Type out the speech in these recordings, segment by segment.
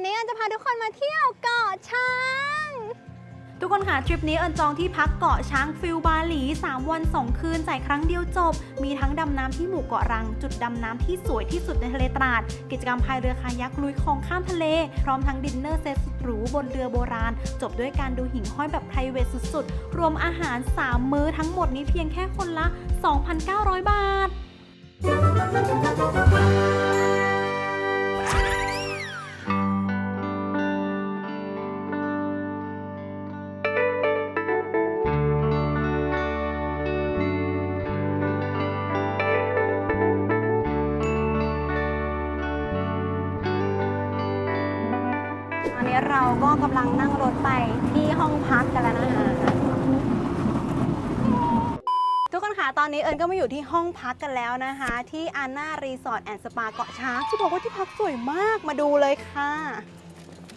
ันนี้อันจะพาทุกคนมาเที่ยวเกาะช้าง ทุกคนค่ะทริปนี้เอิญจองที่พักเกาะช้างฟิลบาหลี 3 วัน 2 คืนจ่ายครั้งเดียวจบ มีทั้งดำน้ำที่หมู่เกาะรัง จุดดำน้ำที่สวยที่สุดในทะเลตราด กิจกรรมพายเรือคายักลุยคลองข้ามทะเล พร้อมทั้งดินเนอร์เซตหรูบนเรือโบราณ จบด้วยการดูหิ่งห้อยแบบไพรเวทสุดๆ รวมอาหาร 3 มื้อทั้งหมดนี้เพียงแค่คนละ 2,900 บาท ก็กำลังนั่งรถไปที่ห้องพักกันแล้วนะคะทุกคนค่ะตอนนี้เอิญก็มาอยู่ที่ห้องพักกันแล้วนะคะ ที่อาน่ารีสอร์ทแอนด์สปาเกาะช้างที่บอกว่าที่พักสวยมากมาดูเลยค่ะ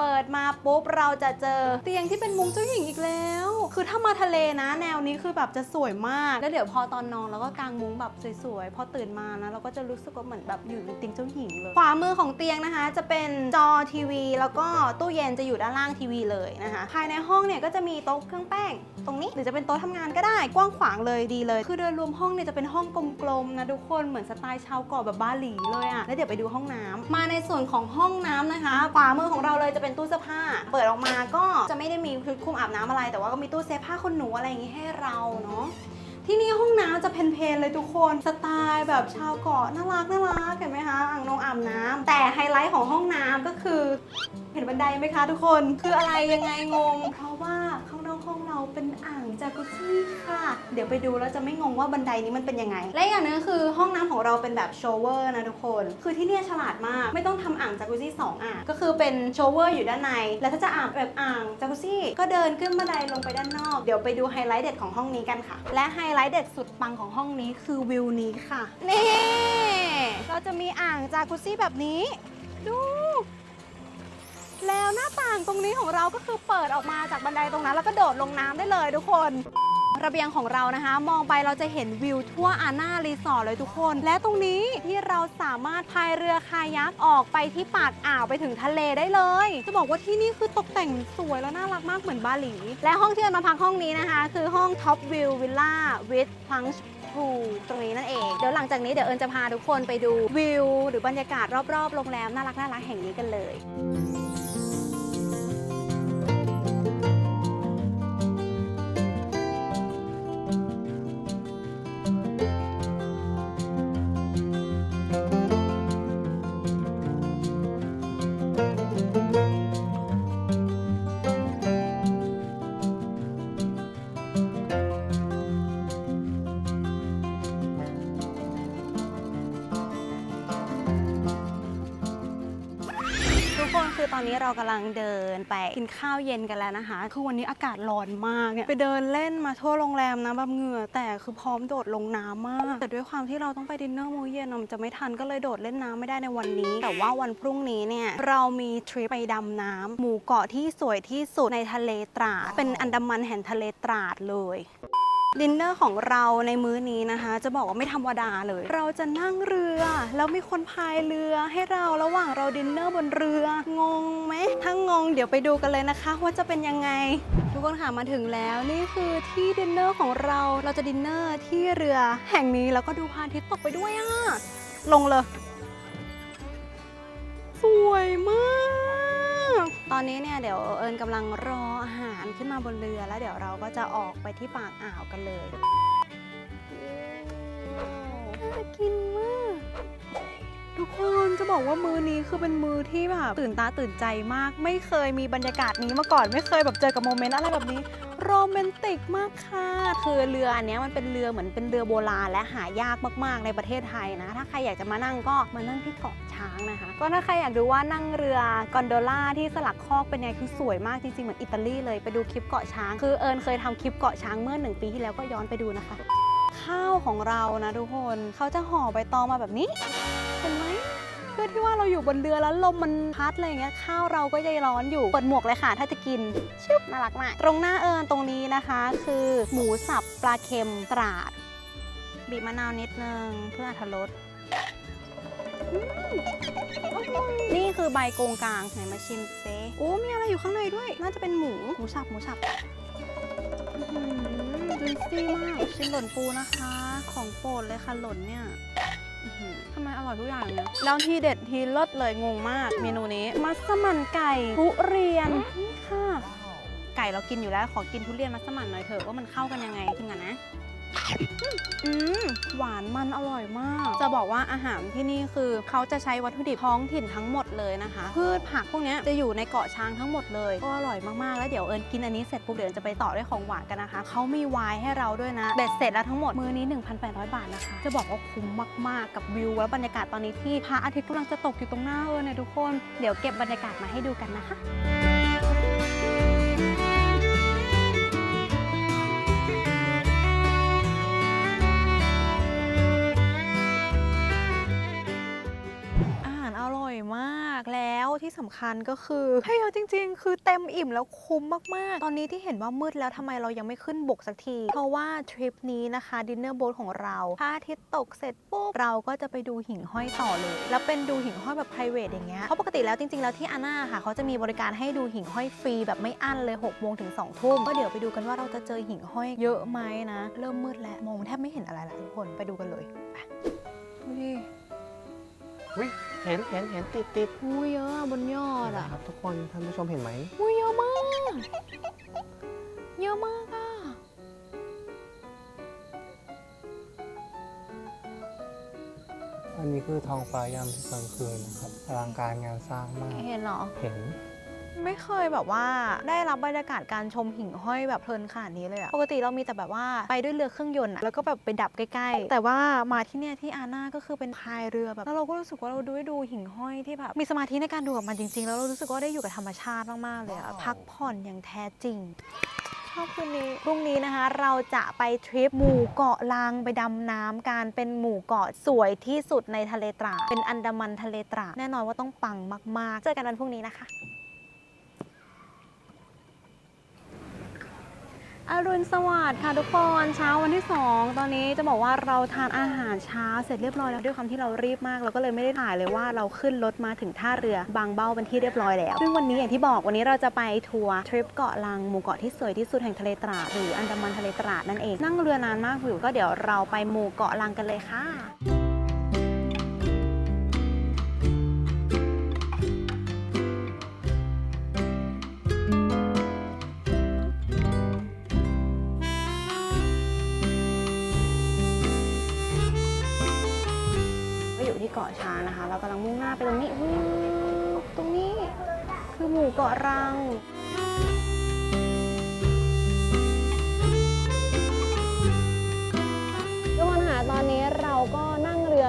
เปิดมาปุ๊บเราจะเจอเตียงที่เป็นมุ้งเจ้าหญิงอีกแล้ว คือถ้ามาทะเลนะ แนวนี้คือแบบจะสวยมาก แล้วเดี๋ยวพอตอนนอนเราก็กางมุ้งแบบสวยๆ พอตื่นมานะ เราก็จะรู้สึกว่าเหมือนแบบอยู่ในเตียงเจ้าหญิงเลยขวามือของเตียงนะคะ จะเป็นจอทีวี แล้วก็ตู้เย็นจะอยู่ด้านล่างทีวีเลยนะคะ ภายในห้องเนี่ยก็จะมีโต๊ะเครื่องแป้ง ตรงนี้หรือจะเป็นโต๊ะทำงานก็ได้กว้างขวางเลยดีเลย คือโดยรวมห้องเนี่ยจะเป็นห้องกลมๆนะทุกคนเหมือนสไตล์ชาวเกาะแบบบาหลีเลยอะแล้วเดี๋ยวไปดูห้องน้ำมาในส่วนของห้องน้ำนะคะขวามือของเราเลยจะเป็นตู้เสื้อผ้า เปิดออกมาก็จะไม่ได้มีชุดคลุมอาบน้ำอะไร แต่ว่าก็มีตู้เซฟผ้าขนหนูอะไรอย่างงี้ให้เราเนาะที่นี่ห้องน้ำจะเพลนๆเลยทุกคนสไตล์แบบชาวเกาะน่ารักน่ารักเห็นไหมคะอ่างนงอาบน้ำแต่ไฮไลท์ของห้องน้ำก็คือ เห็นบันไดไหมคะทุกคนคืออะไรยังไงงง เพราะว่า เราเป็นอ่างจากุซี่ค่ะ เดี๋ยวไปดูแล้วจะไม่งงว่าบันไดนี้มันเป็นยังไง และอย่างหนึงคือห้องน้ำของเราเป็นแบบโชเวอร์นะทุกคน คือที่เนี่ยฉลาดมาก ไม่ต้องทำอ่างจากุซี่สองอ่าง ก็คือเป็นโชเวอร์อยู่ด้านใน แล้วถ้าจะอาบแบบอ่างจากุซี่ก็เดินขึ้นบันไดลงไปด้านนอก เดี๋ยวไปดูไฮไลท์เด็ดของห้องนี้กันค่ะ และไฮไลท์เด็ดสุดปังของห้องนี้คือวิวนี้ค่ะ นี่ เราจะมีอ่างจากุซี่แบบนี้ ดู แล้วหน้าต่างตรงนี้ของเราก็คือเปิดออกมาจากบันไดตรงนั้น แล้วก็โดดลงน้ำได้เลยทุกคน ระเบียงของเรานะคะ มองไปเราจะเห็นวิวทั่วอาน่ารีสอร์ทเลยทุกคน และตรงนี้ที่เราสามารถพายเรือคายักออกไปที่ปากอ่าวไปถึงทะเลได้เลย จะบอกว่าที่นี่คือตกแต่งสวยแล้วน่ารักมากเหมือนบาหลี และห้องที่เรามาพักห้องนี้นะคะ คือห้อง Top View Villa with Plunge พูตรงนี้นั่นเอง เดี๋ยวหลังจากนี้เดี๋ยวเอิญจะพาทุกคนไปดูวิว หรือบรรยากาศรอบๆโรงแรมน่ารักน่ารักแห่งนี้กันเลย อนนี้เรากำลังเดินไปกินข้าวเย็นกันแล้วนะคะ คือวันนี้อากาศร้อนมากเนี่ยไปเดินเล่นมาทั่วโรงแรมนะแบบเหงื่อแต่คือพร้อมโดดลงน้ำมาก แต่ด้วยความที่เราต้องไปดินเนอร์มื้อเย็นอมันจะไม่ทันก็เลยโดดเล่นน้ำไม่ได้ในวันนี้ แต่ว่าวันพรุ่งนี้เนี่ยเรามีทริปไปดำน้ำหมู่เกาะที่สวยที่สุดในทะเลตราดเป็นอันดามันแห่งทะเลตราดเลย ดินเนอร์ของเราในมื้อนี้นะคะ จะบอกว่าไม่ธรรมดาเลย เราจะนั่งเรือ แล้วมีคนพายเรือให้เราระหว่างเราดินเนอร์บนเรืองงไหมถ้างงเดี๋ยวไปดูกันเลยนะคะ ว่าจะเป็นยังไง ทุกคนค่ะมาถึงแล้วนี่คือที่ดินเนอร์ของเราเราจะดินเนอร์ที่เรือแห่งนี้แล้วก็ดูพระอาทิตย์ตกไปด้วยอะลงเลย สวยมาก อนนี้เนี่ยเดี๋ยวเอิญกำลังรออาหารขึ้นมาบนเรือแล้วเดี๋ยวเราก็จะออกไปที่ปากอ่าวกันเลยน่ากินมาก ทุกคนจะบอกว่ามือนี้คือเป็นมือที่แบบตื่นตาตื่นใจมาก ไม่เคยมีบรรยากาศนี้มาก่อน ไม่เคยแบบเจอกับโมเมนต์อะไรแบบนี้ โรแมนติกมากค่ะ คือเรืออันนี้มันเป็นเรือเหมือนเป็นเรือโบราณและหายากมากๆ ในประเทศไทยนะ ถ้าใครอยากจะมานั่งก็มานั่งที่เกาะช้างนะคะ ก็ถ้าใครอยากดูว่านั่งเรือกอนโดล่าที่สลักคอกเป็นไงคือสวยมากจริงๆเหมือนอิตาลีเลยไปดูคลิปเกาะช้าง คือเอิญเคยทำคลิปเกาะช้างเมื่อหนึ่งปีที่แล้วก็ย้อนไปดูนะคะ ข้าวของเรานะทุกคนเขาจะห่อใบตองมาแบบนี้ เห็นไหมเพื่อที่ว่าเราอยู่บนเรือแล้วลมมันพัดอะไรอย่างเงี้ยข้าวเราก็จะร้อนอยู่เปิดหมวกเลยค่ะ ถ้าจะกินชึบน่ารักมากตรงหน้าเอิญตรงนี้นะคะ คือหมูสับปลาเค็มตราดบีบมะนาวนิดนึงเพื่ออรรถรสนี่คือใบโกงกลางไหนมาชิมเซโอ้มีอะไรอยู่ข้างในด้วย น่าจะเป็นหมูหมูสับหมูสับจุนซี่มาก ชิมหล่นปูนะคะ ของโปรดเลยค่ะหล่นเนี่ยอื้อหือ ทำไมอร่อยทุกอย่างเนี่ยแล้วทีเด็ดทีเลิศเลยงงมาก เมนูนี้ มัสมั่นไก่ทุเรียนนี่ค่ะ ไก่เรากินอยู่แล้วขอกินทุเรียนมัสมั่นหน่อยเถอะว่ามันเข้ากันยังไงกินกันนะ อืมหวานมันอร่อยมาก จะบอกว่าอาหารที่นี่คือเขาจะใช้วัตถุดิบท้องถิ่นทั้งหมดเลยนะคะ พืชผักพวกเนี้ยจะอยู่ในเกาะช้างทั้งหมดเลย ก็อร่อยมากๆ แล้วเดี๋ยวเอิญกินอันนี้เสร็จปุ๊บเดี๋ยวเอิญจะไปต่อด้วยของหวานกันนะคะ เขามีไวน์ให้เราด้วยนะ เบ็ดเสร็จแล้วทั้งหมด มื้อนี้ 1,800 บาทนะคะ จะบอกว่าคุ้มมากๆ กับวิวและบรรยากาศตอนนี้ที่พระอาทิตย์กำลังจะตกอยู่ตรงหน้าเอิญเนี่ยทุกคน เดี๋ยวเก็บบรรยากาศมาให้ดูกันนะคะ มากแล้วที่สำคัญก็คือให้เยอะจริง ๆ คือเต็มอิ่มแล้วคุ้มมากๆ ตอนนี้ที่เห็นว่ามืดแล้วทำไมเรายังไม่ขึ้นบกสักที เพราะว่าทริปนี้นะคะดินเนอร์โบ๊ทของเราพระอาทิตย์ตกเสร็จปุ๊บเราก็จะไปดูหิ่งห้อยต่อเลย แล้วเป็นดูหิ่งห้อยแบบ p r i v a t อย่างเงี้ยเพราะปกติแล้วจริงๆแล้วที่อาน่าค่ะเขาจะมีบริการให้ดูหิ่งห้อยฟรีแบบไม่อั้นเลย6โมงถึง2ทุ่มก็เดี๋ยวไปดูกันว่าเราจะเจอหิ่งห้อยเยอะไหมนะ เริ่มมืดแล้วมองแทบไม่เห็นอะไรล้วทุกคนไปดูกันเลยไปดูดิ อุ๊ยเห็นเห็นเห็นติดติดอุ้ยเยอะอะบนยอดอะครับทุกคนท่านผู้ชมเห็นไหมอุ้ยเยอะมาก เยอะมากอะอันนี้คือท้องฟ้ายามกลางคืนนะครับอลังการงานสร้างมาก เห็นเหรอ เห็น ไม่เคยแบบว่าได้รับบรรยากาศการชมหิ่งห้อยแบบเพลินขนาดนี้เลยอะปกติเรามีแต่แบบว่าไปด้วยเรือเครื่องยนต์อะแล้วก็แบบไปดับใกล้ๆ แต่ว่ามาที่เนี่ยที่อาน่าก็คือเป็นพายเรือแบบแล้วเราก็รู้สึกว่าเราดูได้ดูหิ่งห้อยที่แบบมีสมาธิในการดูกับมันจริงๆ แล้วเรารู้สึกว่าได้อยู่กับธรรมชาติมากๆเลยอะพักผ่อนอย่างแท้จริงชอบคืนนี้พรุ่งนี้นะคะเราจะไปทริปหมู่เกาะลางไปดำน้ำการเป็นหมู่เกาะสวยที่สุดในทะเลตราดเป็นอันดามันทะเลตราดแน่นอนว่าต้องปังมากๆ เจอกันวันพรุ่งนี้นะคะ อรุณสวัสดิ์ค่ะทุกคนเช้าวันที่ 2 ตอนนี้จะบอกว่าเราทานอาหารเช้าเสร็จเรียบร้อยแล้วด้วยความที่เรารีบมาก เราก็เลยไม่ได้ถ่ายเลยว่าเราขึ้นรถมาถึงท่าเรือบางเบ้าเป็นที่เรียบร้อยแล้วซึ่งวันนี้อย่างที่บอกวันนี้เราจะไปทัวร์ทริปเกาะลังหมู่เกาะที่สวยที่สุดแห่งทะเลตราดหรืออันดามันทะเลตราดนั่นเองนั่งเรือนานมากวิวก็เดี๋ยวเราไปหมู่เกาะลังกันเลยค่ะ ไปตรงนี้อู้ตรงนี้คือหมู่เกาะรัง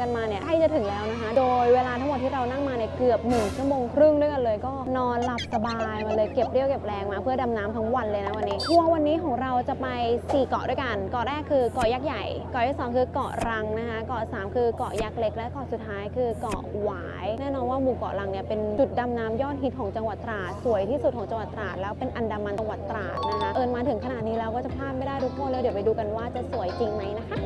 กันมาเนี่ยใกล้จะถึงแล้วนะคะ โดยเวลาทั้งหมดที่เรานั่งมาเนี่ยเกือบหนึ่งชั่วโมงครึ่งด้วยกันเลย ก็นอนหลับสบายมาเลยเก็บเรี่ยวเก็บแรงมา เพื่อดำน้ำทั้งวันเลยนะวันนี้ทัวร์วันนี้ของเราจะไป 4 เกาะด้วยกันเกาะแรกคือเกาะยักษ์ใหญ่เกาะที่สองคือเกาะรังนะคะเกาะสามคือเกาะยักษ์เล็กและเกาะสุดท้ายคือเกาะหวายแน่นอนว่าหมู่เกาะรังเนี่ยเป็นจุดดำน้ำยอดฮิตของจังหวัดตราดสวยที่สุดของจังหวัดตราดแล้วเป็นอันดามันจังหวัดตราดนะคะเอิญมาถึงขนาดนี้แล้วก็จะพลาดไม่ได้ทุกคนแล้วเดี๋ยวไปดูกันว่าจะสวยจริงไหมนะคะ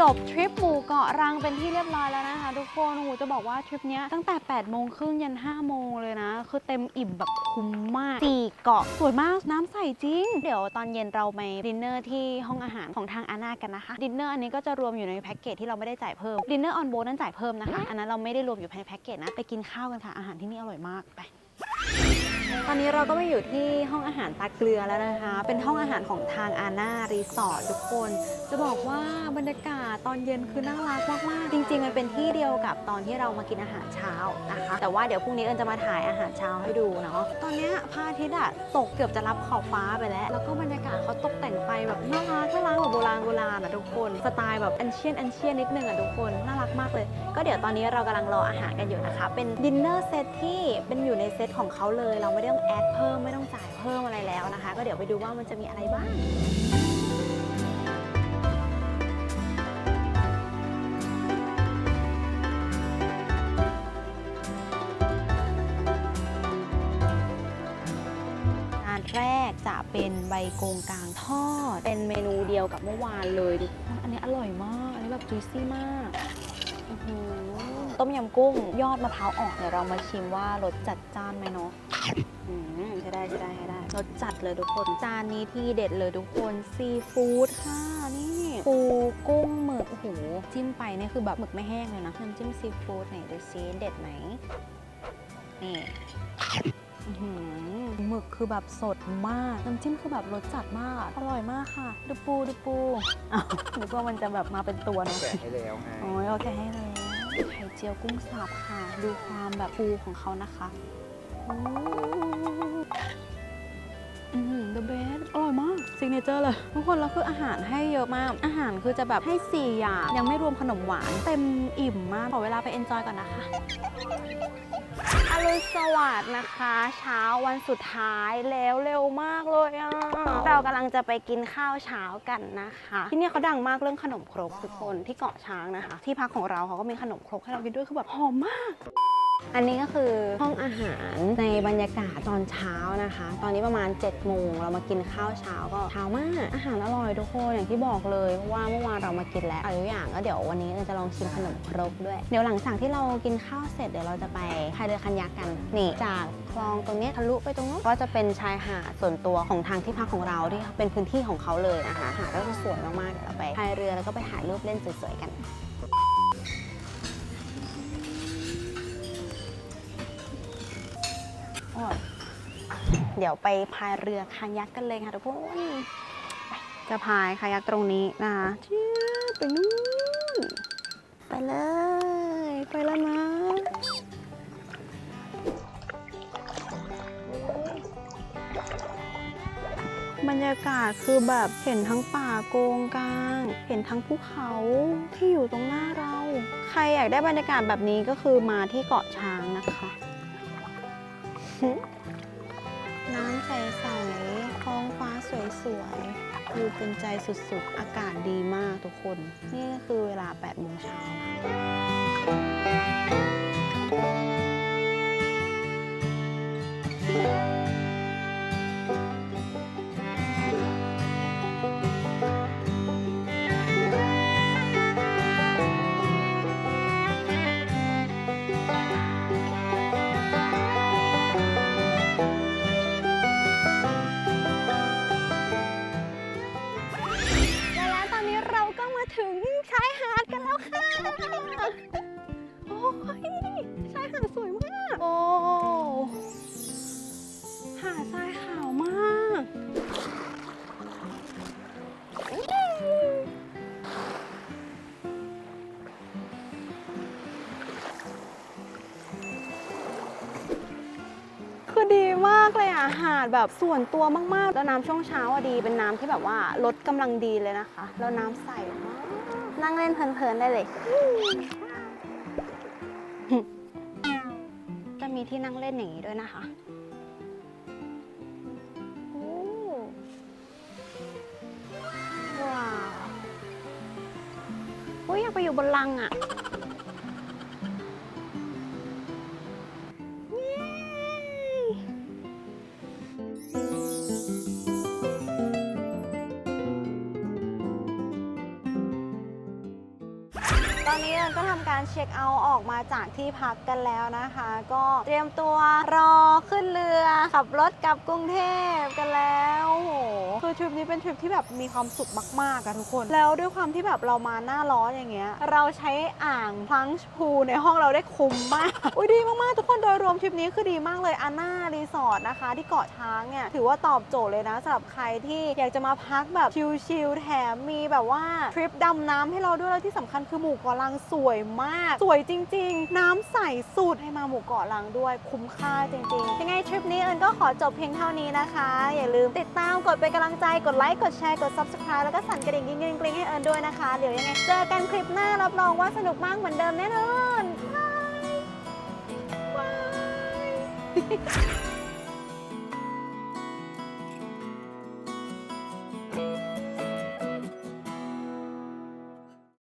จบทริปหมู่เกาะรังเป็นที่เรียบร้อยแล้วนะคะทุกคนโอ้โหจะบอกว่าทริปนี้ตั้งแต่ 8 โมงครึ่งยัน 5 โมงเลยนะ คือเต็มอิ่มแบบคุ้มมากสี่เกาะสวยมากน้ำใสจริง เดี๋ยวตอนเย็นเราไปดินเนอร์ที่ห้องอาหารของทางอาน่ากันนะคะ ดินเนอร์อันนี้ก็จะรวมอยู่ในแพ็กเกจที่เราไม่ได้จ่ายเพิ่ม ดินเนอร์ออนโบนั้นจ่ายเพิ่มนะคะ อันนั้นเราไม่ได้รวมอยู่ในแพ็กเกจนะ ไปกินข้าวกันค่ะ อาหารที่นี่อร่อยมาก ไป ตอนนี้เราก็มาอยู่ที่ห้องอาหารตาเกลือแล้วนะคะ เป็นห้องอาหารของทางอาน่ารีสอร์ททุกคน จะบอกว่าบรรยากาศตอนเย็นคือน่ารักมากๆจริง ๆ มันเป็นที่เดียวกับตอนที่เรามากินอาหารเช้านะคะ แต่ว่าเดี๋ยวพรุ่งนี้เอิญจะมาถ่ายอาหารเช้าให้ดูเนาะ ตอนนี้พระอาทิตย์อะตกเกือบจะรับขอบฟ้าไปแล้ว แล้วก็บรรยากาศเขาตกแต่งไฟแบบน่ารักน่ารักแบบโบราณโบราณอะทุกคน สไตล์แบบอันเชียนอันเชียนนิดนึงอะทุกคน น่ารักมากเลย ก็เดี๋ยวตอนนี้เรากำลังรออาหารกันอยู่นะคะ เป็นดินเนอร์เซตที่เป็นอยู่ในเซตของเขาเลย เราไม่ได้ต้องแอดเพิ่มไม่ต้องจ่ายเพิ่มอะไรแล้วนะคะ ก็เดี๋ยวไปดูว่ามันจะมีอะไรบ้างจานแรกจะเป็นใบโกงกลางทอด เป็นเมนูเดียวกับเมื่อวานเลยทุกคนอันนี้อร่อยมาก อันนี้แบบจุยซี่มากอื้อหือต้มยำกุ้งยอดมะพร้าวอ่อนเดี๋ยวเรามาชิมว่ารสจัดจ้านไหมเนาะ รสจัดเลยทุกคน จานนี้ที่เด็ดเลยทุกคนซีฟู้ดค่ะนี่ปูกุ้งหมึกโอ้โหจิ้มไปนี่คือแบบหมึกไม่แห้งเลยนะน้ำจิ้มซีฟู้ดไหนดูซิเด็ดไหมนี่อื้อหือหมึกคือแบบสดมาก น้ำจิ้มคือแบบรสจัดมาก อร่อยมากค่ะ ดูปูดูปูอ้าวนึกว่ามันจะแบบมาเป็นตัวเนาะแกะให้แล้วไงโอ้ยโอเคให้เลยไข่เจียวกุ้งสับค่ะ ดูความแบบปูของเขานะคะ อือหือ the best อร่อยมากซิกเนเจอร์เลย ทุกคนแล้วคืออาหารให้เยอะมาก อาหารคือจะแบบให้ 4 อย่าง ยังไม่รวมขนมหวาน เต็มอิ่มมากขอเวลาไปเอนจอยก่อนนะคะอรุณสวัสดิ์นะคะ เช้าวันสุดท้ายแล้วเร็วมากเลยอะเรากำลังจะไปกินข้าวเช้ากันนะคะ ที่นี่เขาดังมากเรื่องขนมครกทุกคนที่เกาะช้างนะคะ ที่พักของเราเขาก็มีขนมครกให้เรากินด้วยคือแบบหอมมาก อันนี้ก็คือห้องอาหารในบรรยากาศตอนเช้านะคะ ตอนนี้ประมาณ7จ็ดโมงเรามากินข้าวเช้าก็เช้ามาก อาหารอร่อยทุกคนอย่างที่บอกเลยเพราะว่าเมื่อวานเรามากินแล้วอะไรทุกอย่างก็เดี๋ยววันนี้เราจะลองชิมขนมครกด้วย เดี๋ยวหลังจากที่เรากินข้าวเสร็จเดี๋ยวเราจะไปพายเรือคันยักกันนี่จากคลองตรงนี้ทะลุไปตรงนู้นก็จะเป็นชายหาดส่วนตัวของทางที่พักของเราที่เป็นพื้นที่ของเขาเลยนะคะหาดก็จะสวยมากๆเดี๋ยวเราไปพายเรือแล้วก็ไปถ่ายรูปเล่นสวยๆกัน เดี๋ยวไปพายเรือคายักกันเลยค่ะทุกคน จะพายคายักตรงนี้นะคะเชี่ยไปนู่นไปเลย ไปแล้วนะบรรยากาศคือแบบเห็นทั้งป่าโกงกลาง เห็นทั้งภูเขาที่อยู่ตรงหน้าเรา ใครอยากได้บรรยากาศแบบนี้ก็คือมาที่เกาะช้างนะคะ น้ำใสๆท้องฟ้าสวยๆวิวเป็นใจสุดๆ อากาศดีมากทุกคน นี่ก็คือเวลา8โมงเช้านะและ ชายหาดกันแล้วค่ะ โอ้ยชายหาดสวยมาก โอ้ หาดทรายขาวมากคือดีมากเลยอะ หาดแบบส่วนตัวมากๆ แล้วน้ำช่วงเช้าอะดี เป็นน้ำที่แบบว่าลดกำลังดีเลยนะคะ แล้วน้ำใสมาก นั่งเล่นเพลินๆได้เลย จะมีที่นั่งเล่นอย่างนี้ด้วยนะคะโอ้ว้าวโอ้ยอยากไปอยู่บนลังอะ่ ตอนนี้เอิญก็ทำการเช็คเอาท์ออกมาจากที่พักกันแล้วนะคะ ก็เตรียมตัวรอขึ้นเรือขับรถกลับกรุงเทพกันแล้วโอ้โหคือทริปนี้เป็นทริปที่แบบมีความสุขมากๆอะทุกคน แล้วด้วยความที่แบบเรามาหน้าร้อนอย่างเงี้ย เราใช้อ่างพลังพูในห้องเราได้คุ้มมาก อุ้ยดีมากๆ ทุกคนโดยรวมทริปนี้คือดีมากเลยอาน่ารีสอร์ทนะคะ ที่เกาะช้างเนี่ยถือว่าตอบโจทย์เลยนะสำหรับใครที่อยากจะมาพักแบบชิลๆแถมมีแบบว่าทริปดำน้ำให้เราด้วยแล้วที่สำคัญคือหมู่เกาะลังสวยมาก สวยจริง ๆ น้ำใสสุดให้มาหมู่เกาะลังด้วยคุ้มค่าจริงๆ ยังไงทริปนี้เอิญก็ขอจบเพียงเท่านี้นะคะ อย่าลืมติดตามกดเป็นกำลังใจกดไลค์กดแชร์กด subscribe แล้วก็สั่นกระดิ่งกริ๊งกริ๊งๆให้เอิญด้วยนะคะเดี๋ยวยังไงเจอกันคลิปหน้ารับรองว่าสนุกมากเหมือนเดิมแน่นอนบาย